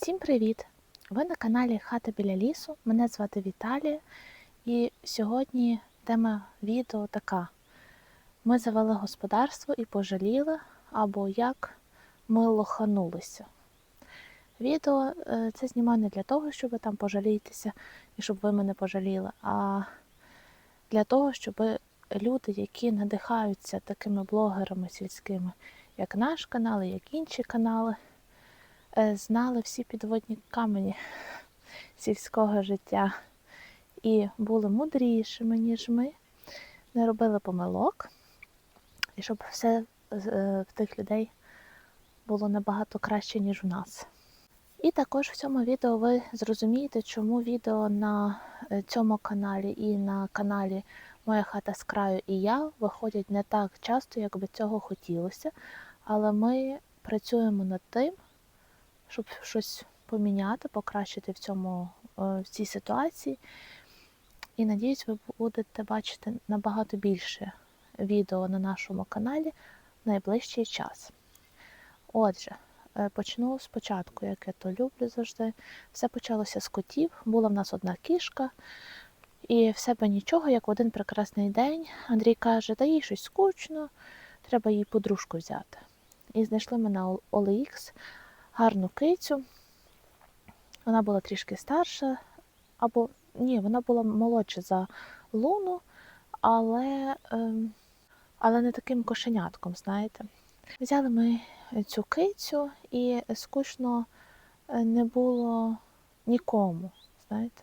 Всім привіт! Ви на каналі Хата біля лісу. Мене звати Віталія, і сьогодні тема відео така: ми завели господарство і пожаліли, або як ми лоханулися. Відео е, це знімаю не для того, щоб ви там пожалітися і щоб ви мене пожаліли, а для того, щоб люди, які надихаються такими блогерами сільськими, як наш канал, і як інші канали, знали всі підводні камені сільського життя. І були мудрішими, ніж ми, не робили помилок, і щоб все е, в тих людей було набагато краще, ніж у нас. І також в цьому відео ви зрозумієте, чому відео на е, цьому каналі і на каналі Моя хата з краю і я виходять не так часто, як би цього хотілося, але ми працюємо над тим, щоб щось поміняти, покращити в цьому е, в цій ситуації. І надіюсь, ви будете бачити набагато більше відео на нашому каналі в найближчий час. Отже, е, почну спочатку, як я то люблю завжди. Все почалося з котів. Була в нас одна кішка, і все би нічого, як в один прекрасний день Андрій каже, та їй щось скучно, треба їй подружку взяти. І знайшли ми на OLX гарну кицю. Вона була трішки старша, або ні, вона була молодша за луну, але, ем, але не таким кошенятком, знаєте. Взяли ми цю кицю, і скучно е, не було нікому, знаєте.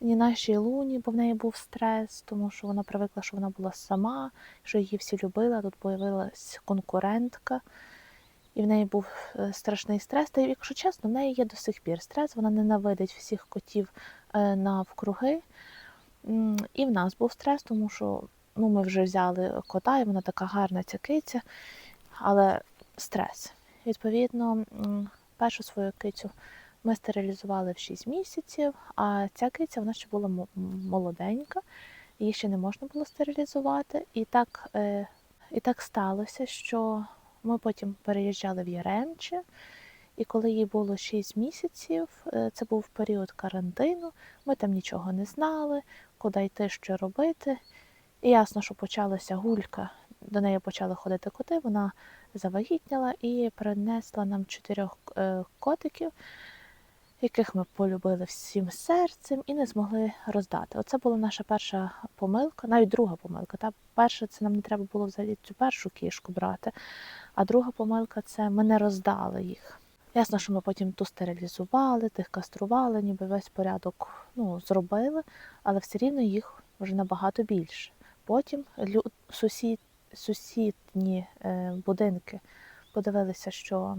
Ні нашій луні, бо в неї був стрес, тому що вона привикла, що вона була сама, що її всі любили, а тут появилась конкурентка і в неї був е, страшний стрес. Та якщо чесно, в неї є до сих пір стрес, вона ненавидить всіх котів е, навкруги. І в нас був стрес, тому що ну, ми вже взяли кота, і вона така гарна ця киця, але стрес. Відповідно, першу свою кицю ми стерилізували в 6 місяців, а ця киця вона ще була молоденька, її ще не можна було стерилізувати. І так, е, І так сталося, що ми потім переїжджали в Яремче, і коли їй було 6 місяців, е, це був період карантину, ми там нічого не знали, куди йти, що робити. І ясно, що почалася гулька, до неї почали ходити коти, вона завагітняла і принесла нам чотирьох е, котиків, яких ми полюбили всім серцем і не змогли роздати. Оце була наша перша помилка, навіть друга помилка. Та Перша, це нам не треба було взагалі цю першу кішку брати. А друга помилка це ми не роздали їх. Ясно, що ми потім ту стерилізували, тих кастрували, ніби весь порядок ну, зробили, але все рівно їх вже набагато більше. Потім сусід... сусідні е, будинки подивилися, що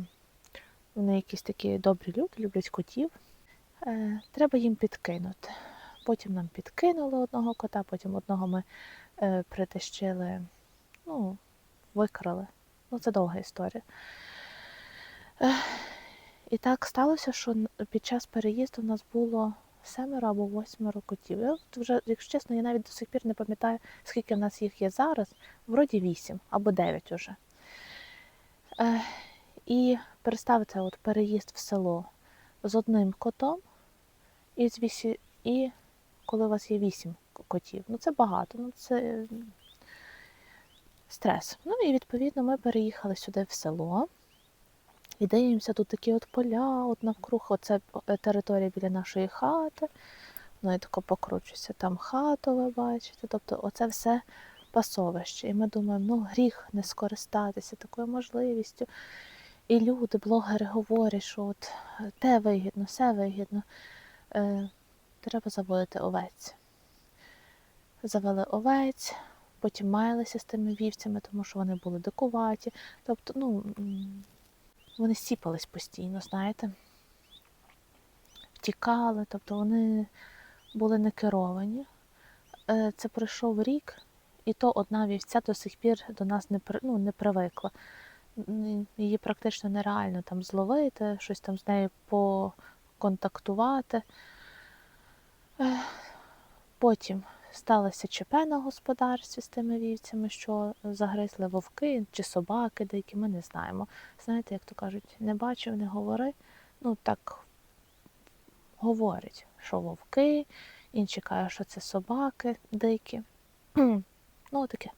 вони якісь такі добрі люди, люблять котів. Е, Треба їм підкинути. Потім нам підкинули одного кота, потім одного ми е, притащили, ну, викрали. Ну, це довга історія. І так сталося, що під час переїзду в нас було семеро або восьмеро котів. Я вже, якщо чесно, я навіть до сих пір не пам'ятаю, скільки в нас їх є зараз. Вроді вісім або дев'ять уже. І представте, от переїзд в село з одним котом, і, з вісі... і коли у вас є вісім котів. Ну це багато. ну це стрес. Ну і відповідно ми переїхали сюди в село. І дивимося, тут такі от поля, от навкруг, оце територія біля нашої хати. Ну, я тако покручуся, там хату, ви бачите. Тобто оце все пасовище. І ми думаємо, ну гріх не скористатися такою можливістю. І люди, блогери говорять, що от те вигідно, все вигідно. Е, Треба заводити овець. Завели овець потім маялися з тими вівцями, тому що вони були дикуваті. Тобто, ну, вони сіпались постійно, знаєте, втікали, тобто вони були не керовані. Е, це пройшов рік, і то одна вівця до сих пір до нас не ну, не привикла. Її практично нереально там зловити, щось там з нею поконтактувати. Потім сталося ЧП на господарстві з тими вівцями, що загризли вовки чи собаки, деякі ми не знаємо. Знаєте, як то кажуть, не бачив, не говори, ну так говорять, що вовки, інші кажуть, що це собаки дикі. ну, таке.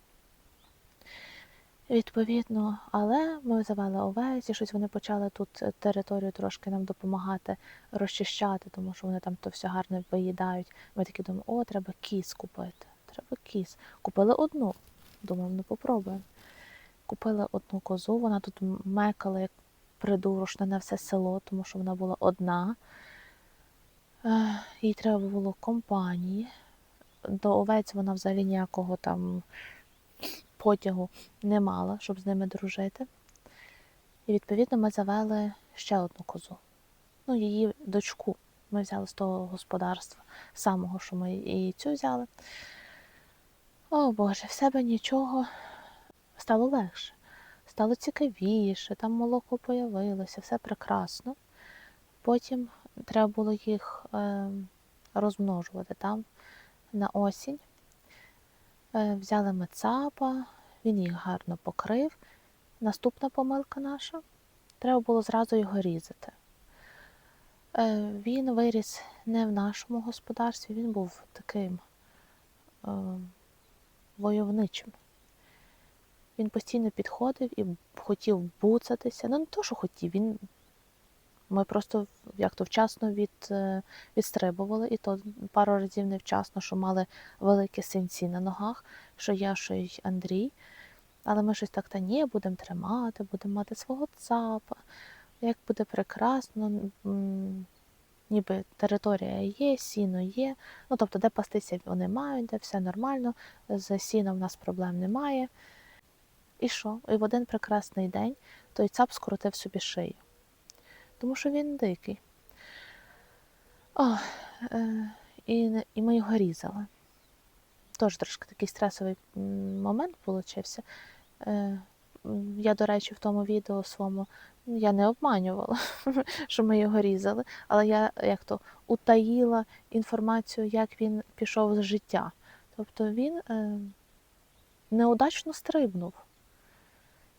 Відповідно, але ми завели овець, і щось вони почали тут е, територію трошки нам допомагати розчищати, тому що вони там то все гарно виїдають. Ми такі думаємо, о, треба кіс купити. Треба кіс. Купили одну. Думаємо, ну попробуємо. Купили одну козу, вона тут мекала як придурочна на все село, тому що вона була одна. Е, Їй треба було компанії. До овець вона взагалі ніякого там потягу не мала, щоб з ними дружити. І відповідно ми завели ще одну козу. Ну, її дочку ми взяли з того господарства, самого, що ми і цю взяли. О Боже, в себе нічого стало легше, стало цікавіше, там молоко появилося, все прекрасно. Потім треба було їх е, розмножувати там на осінь. Е, Взяли ми цапа, він їх гарно покрив. Наступна помилка наша треба було зразу його різати. Е, Він виріс не в нашому господарстві, він був таким е, войовничим. Він постійно підходив і хотів буцатися. Ну, не то, що хотів, він. Ми просто як то вчасно від, е, відстрибували, і то пару разів невчасно, що мали великі синці на ногах, що я, що й Андрій. Але ми щось так та ні, будемо тримати, будемо мати свого цапа. Як буде прекрасно, ніби територія є, сіно є. Ну, тобто, де пастися вони мають, де все нормально, з сіном в нас проблем немає. І що? І в один прекрасний день той цап скрутив собі шию. Тому що він дикий. О, е, і, і ми його різали. Тож трошки такий стресовий момент получився. Е, Я, до речі, в тому відео своєму я не обманювала, що ми його різали, але я як то утаїла інформацію, як він пішов з життя. Тобто він е, неудачно стрибнув.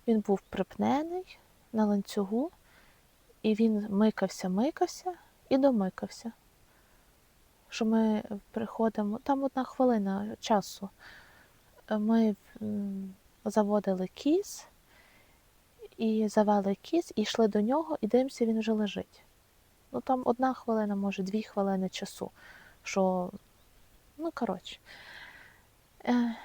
Він був припнений на ланцюгу, і він микався, микався і домикався. Що ми приходимо, там одна хвилина часу. Е, Ми заводили кіз і завели кіз, і йшли до нього, і дивимося, він вже лежить. Ну там одна хвилина, може, дві хвилини часу. Що, ну, коротше. Е,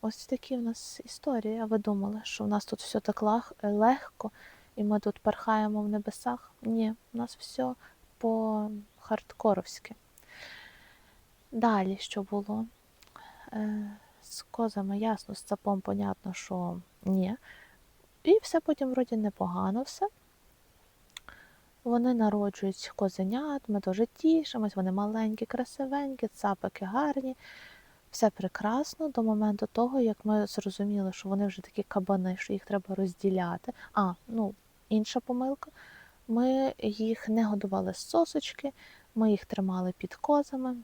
ось такі в нас історії. А ви думали, що в нас тут все так легко, і ми тут порхаємо в небесах? Ні, у нас все по хардкоровськи. Далі що було? Е, з козами ясно, з цапом понятно, що ні. І все потім вроді непогано все. Вони народжують козенят, ми дуже тішимось, вони маленькі, красивенькі, цапики гарні. Все прекрасно до моменту того, як ми зрозуміли, що вони вже такі кабани, що їх треба розділяти. А, ну, інша помилка. Ми їх не годували з сосочки, ми їх тримали під козами.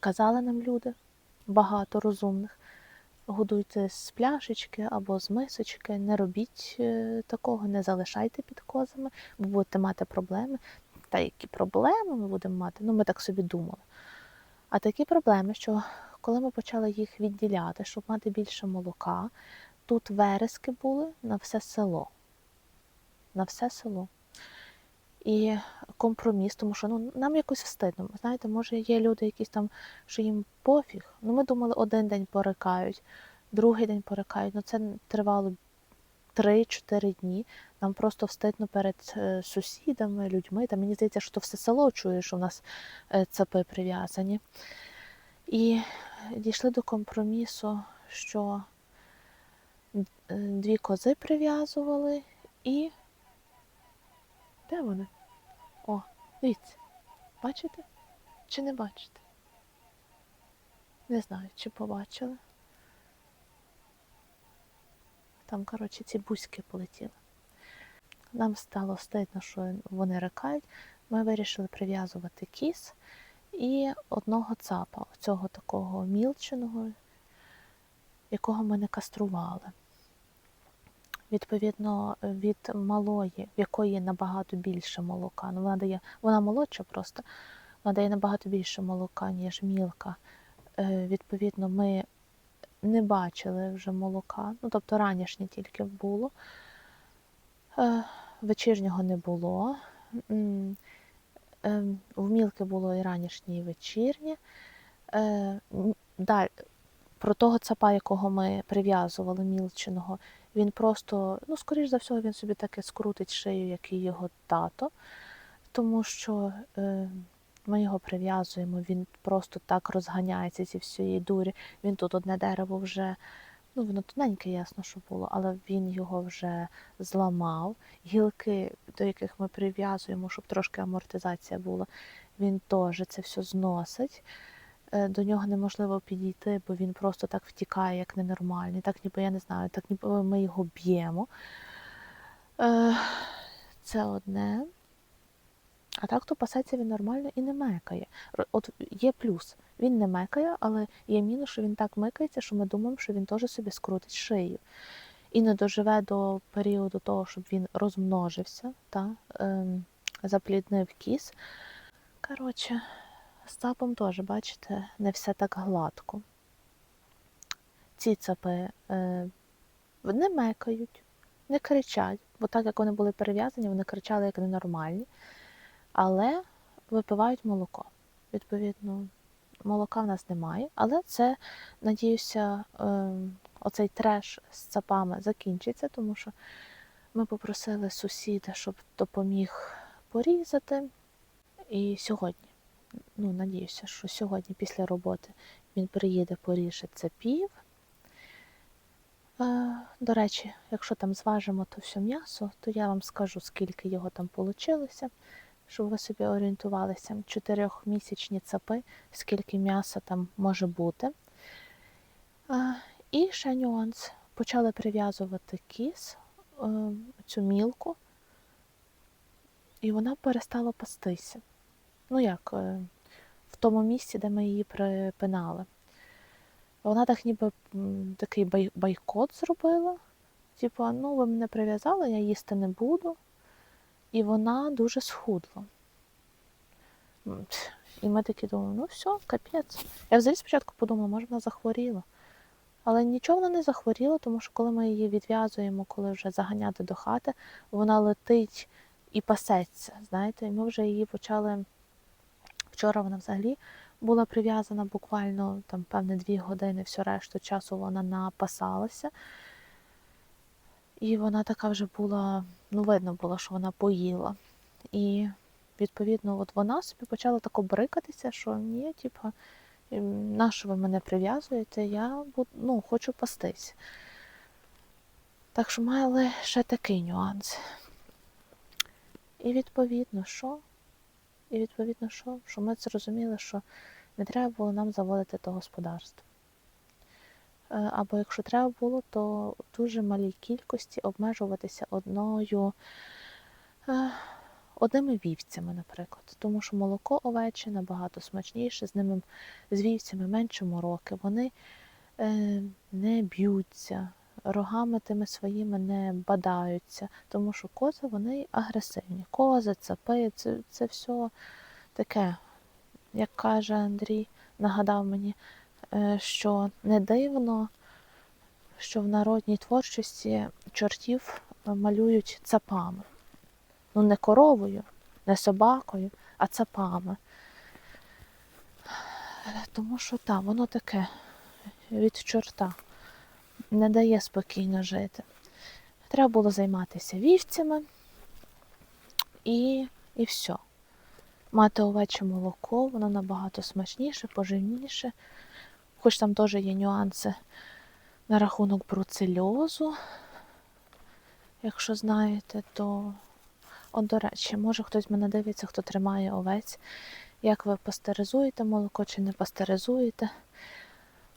Казали нам люди, багато розумних. Годуйте з пляшечки або з мисочки, не робіть е, такого, не залишайте під козами, бо будете мати проблеми. Та які проблеми ми будемо мати? Ну, ми так собі думали. А такі проблеми, що коли ми почали їх відділяти, щоб мати більше молока, тут верески були на все село. На все село. І компроміс, тому що ну, нам якось встидно. Знаєте, може, є люди якісь там, що їм пофіг. Ну, ми думали, один день порикають, другий день порикають. Ну, це тривало 3-4 дні. Нам просто встидно перед е, сусідами, людьми. Та мені здається, що то все село чує, що в нас е, цепи прив'язані. І дійшли до компромісу, що е, дві кози прив'язували і. Де вони? О, дивіться. Бачите? Чи не бачите? Не знаю, чи побачили. Там, коротше, ці бузьки полетіли. Нам стало стидно, що вони рикають. Ми вирішили прив'язувати кіс і одного цапа, цього такого мілченого, якого ми не кастрували. Відповідно від малої, в якої набагато більше молока. Ну, вона дає, вона молодша просто, вона дає набагато більше молока, ніж мілка. Е, відповідно, ми не бачили вже молока, ну тобто ранішнє тільки було. Е, вечірнього не було. Е, В мілки було і ранішнє, і вечірнє. Е, Далі, про того цапа, якого ми прив'язували мілченого, він просто, ну, скоріш за всього, він собі таки скрутить шию, як і його тато, тому що е, ми його прив'язуємо, він просто так розганяється зі всієї дурі. Він тут одне дерево вже, ну воно тоненьке, ясно, що було, але він його вже зламав. Гілки, до яких ми прив'язуємо, щоб трошки амортизація була, він теж це все зносить. Е, До нього неможливо підійти, бо він просто так втікає, як ненормальний. Так ніби я не знаю, так ніби ми його б'ємо. Е, Це одне. А так то пасеться він нормально і не мекає. От є плюс. Він не мекає, але є мінус, що він так микається, що ми думаємо, що він теж собі скрутить шию. І не доживе до періоду того, щоб він розмножився, та, ем, запліднив кіс. Коротше, з цапом теж, бачите, не все так гладко. Ці цапи е, не мекають, не кричать, бо так як вони були перев'язані, вони кричали як ненормальні, але випивають молоко. Відповідно, молока в нас немає, але це, надіюся, е, оцей треш з цапами закінчиться, тому що ми попросили сусіда, щоб допоміг порізати. І сьогодні, ну, надіюся, що сьогодні після роботи він приїде поріже цапів. Е, До речі, якщо там зважимо то все м'ясо, то я вам скажу, скільки його там вийшло, щоб ви собі орієнтувалися. Чотирьохмісячні цапи, скільки м'яса там може бути. І ще нюанс. Почали прив'язувати кіс, е, цю мілку, і вона перестала пастися. Ну як, е, в тому місці, де ми її припинали. Вона так ніби такий бай- бойкот зробила. Типу, ну ви мене прив'язали, я їсти не буду. І вона дуже схудла. І ми такі думали, ну все, капець. Я взагалі спочатку подумала, може вона захворіла. Але нічого вона не захворіла, тому що коли ми її відв'язуємо, коли вже заганяти до хати, вона летить і пасеться. Знаєте, і ми вже її почали. Вчора вона взагалі була прив'язана буквально там, певне, дві години, всю решту часу вона напасалася. І вона така вже була, ну, видно було, що вона поїла. І відповідно, от вона собі почала тако брикатися, що ні, типу, на що ви мене прив'язуєте, я ну, хочу пастись. Так що мали ще такий нюанс. І відповідно, що? І відповідно, що? Що ми зрозуміли, що не треба було нам заводити то господарство. Е, Або якщо треба було, то в дуже малій кількості обмежуватися одною, е, одними вівцями, наприклад. Тому що молоко овече набагато смачніше, з ними з вівцями менше мороки. Вони е, не б'ються, рогами тими своїми не бадаються, тому що кози вони агресивні. Кози, цапи, це, це все таке, як каже Андрій, нагадав мені, е, що не дивно, що в народній творчості чортів малюють цапами. Ну, не коровою, не собакою, а цапами. Тому що так, воно таке від чорта не дає спокійно жити. Треба було займатися вівцями і, і все. Мати овече молоко, воно набагато смачніше, поживніше. Хоч там теж є нюанси на рахунок бруцельозу. Якщо знаєте, то, от, до речі, може хтось мене дивиться, хто тримає овець, як ви пастеризуєте молоко чи не пастеризуєте.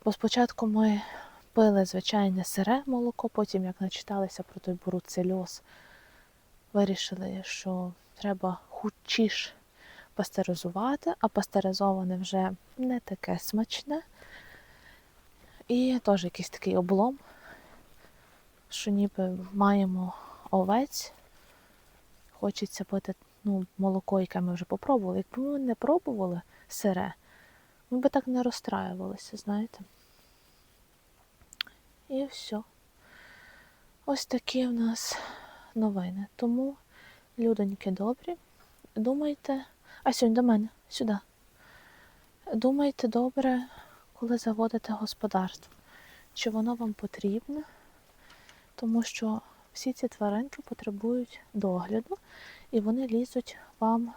Бо спочатку ми пили звичайне сире молоко, потім, як начиталися про той бруцельоз, вирішили, що треба хучіш пастеризувати, а пастеризоване вже не таке смачне. І теж якийсь такий облом. що ніби маємо овець, хочеться пити ну, молоко, яке ми вже попробували. Якби ми не пробували сире, ми би так не розстраювалися, знаєте. І все. Ось такі в нас новини. Тому, людоньки добрі, думайте. А сьогодні до мене, сюди. Думайте добре, коли заводите господарство, чи воно вам потрібне, тому що всі ці тваринки потребують догляду і вони лізуть вам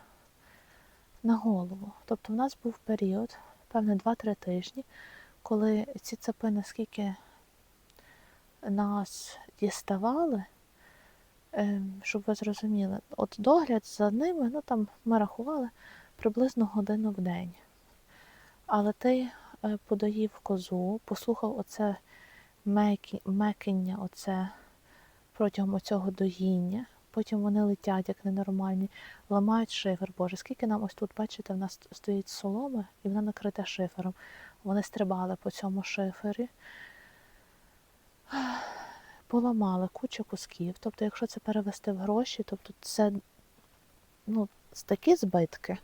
на голову. Тобто в нас був період, певне, 2-3 тижні, коли ці цепи наскільки нас діставали, ем, щоб ви зрозуміли, от догляд за ними, ну там ми рахували приблизно годину в день. Але ти е, подоїв козу, послухав оце мекі, мекіння, оце протягом цього доїння. Потім вони летять, як ненормальні, ламають шифер. Боже, скільки нам ось тут, бачите, в нас стоїть соломи і вона накрита шифером. Вони стрибали по цьому шифері, поламали кучу кусків. Тобто, якщо це перевести в гроші, тобто це ну, такі збитки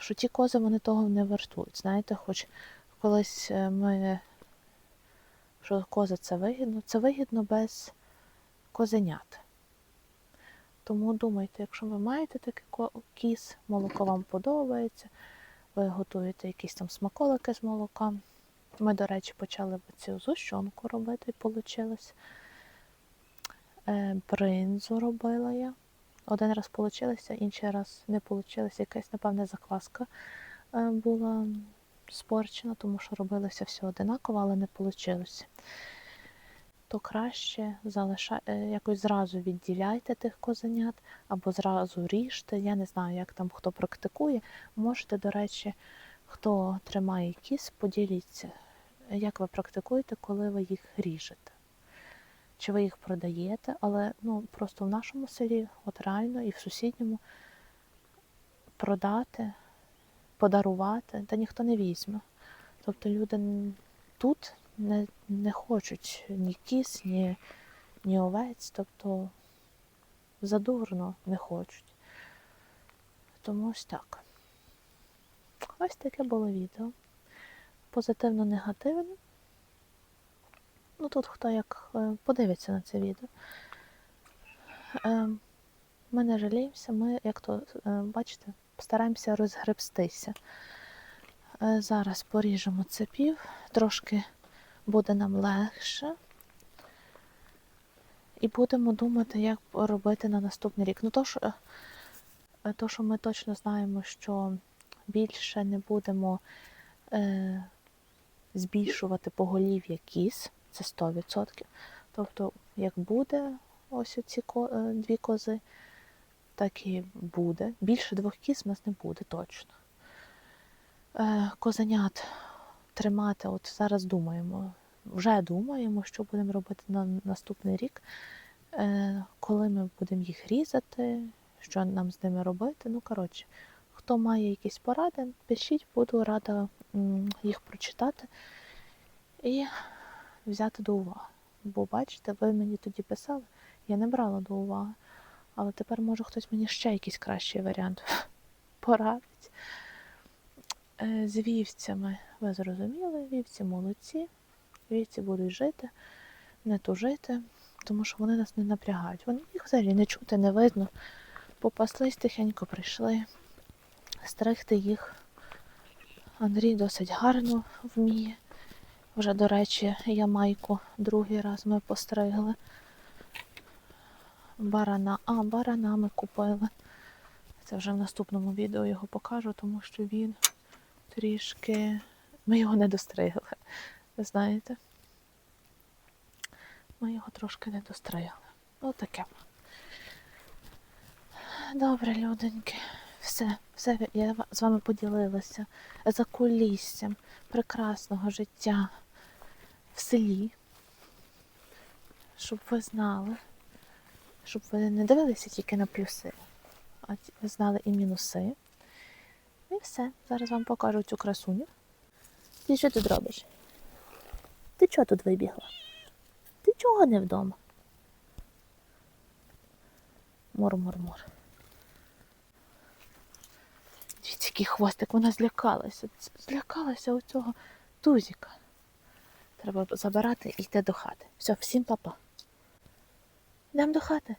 що ті кози вони того не вартують. Знаєте, хоч колись е, ми, що кози це вигідно, це вигідно без козенят. Тому думайте, якщо ви маєте такий кіс, молоко вам подобається, ви готуєте якісь там смаколики з молока. Ми, до речі, почали цю зущенку робити і вийшло. Бринзу робила я. Один раз вийшло, інший раз не вийшло. Якась, напевне, закваска е, була спорчена, тому що робилося все одинаково, але не вийшло. То краще залиша... Е, якось зразу відділяйте тих козенят або зразу ріжте. Я не знаю, як там хто практикує. Можете, до речі, хто тримає кіс, поділіться, як ви практикуєте, коли ви їх ріжете чи ви їх продаєте, але ну, просто в нашому селі, от реально і в сусідньому продати, подарувати, та ніхто не візьме. Тобто люди тут не не хочуть ні кіс, ні, ні овець, тобто задурно не хочуть. Тому ось так. Ось таке було відео. Позитивно-негативно. Ну тут хто як е, подивиться на це відео. Е, ми не жаліємося, ми, як то, е, бачите, стараємося розгребстися. Зараз поріжемо цепів, трошки буде нам легше. І будемо думати, як робити на наступний рік. Ну, то, що, то, що ми точно знаємо, що більше не будемо е, збільшувати поголів'я кіз, це 100%. Тобто, як буде ось ці е, дві кози, так і буде. Більше двох кіз в нас не буде точно. Е, козенят тримати, от зараз думаємо, вже думаємо, що будемо робити на наступний рік, е, коли ми будемо їх різати, що нам з ними робити. Ну, коротше, хто має якісь поради, пишіть, буду рада їх прочитати. І взяти до уваги. Бо, бачите, ви мені тоді писали, я не брала до уваги. Але тепер, може, хтось мені ще якийсь кращий варіант порадить. Е, з вівцями, ви зрозуміли, вівці молодці, вівці будуть жити, не тужити, тому що вони нас не напрягають. Вони їх взагалі не чути, не видно. Попаслись тихенько прийшли, стригти їх. Андрій досить гарно вміє. Вже, до речі, ямайку другий раз ми постригли. Барана, а, барана ми купили. Це вже в наступному відео його покажу, тому що він трішки... Ми його не достригли, знаєте? Ми його трошки не достригли. Отаке. Добре, люденьки. Все, все, я з вами поділилася за куліссям прекрасного життя в селі, щоб ви знали, щоб ви не дивилися тільки на плюси, а знали і мінуси. І все. Зараз вам покажу цю красуню. Ти що тут робиш? Ти чого тут вибігла? Ти чого не вдома? Мур-мур-мур. Який хвостик, вона злякалася. Злякалася Злякалася оцього тузіка. Треба забирати і йти до хати. Все, всім папа. Йдемо до хати.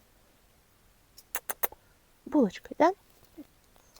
Булочка, йдемо?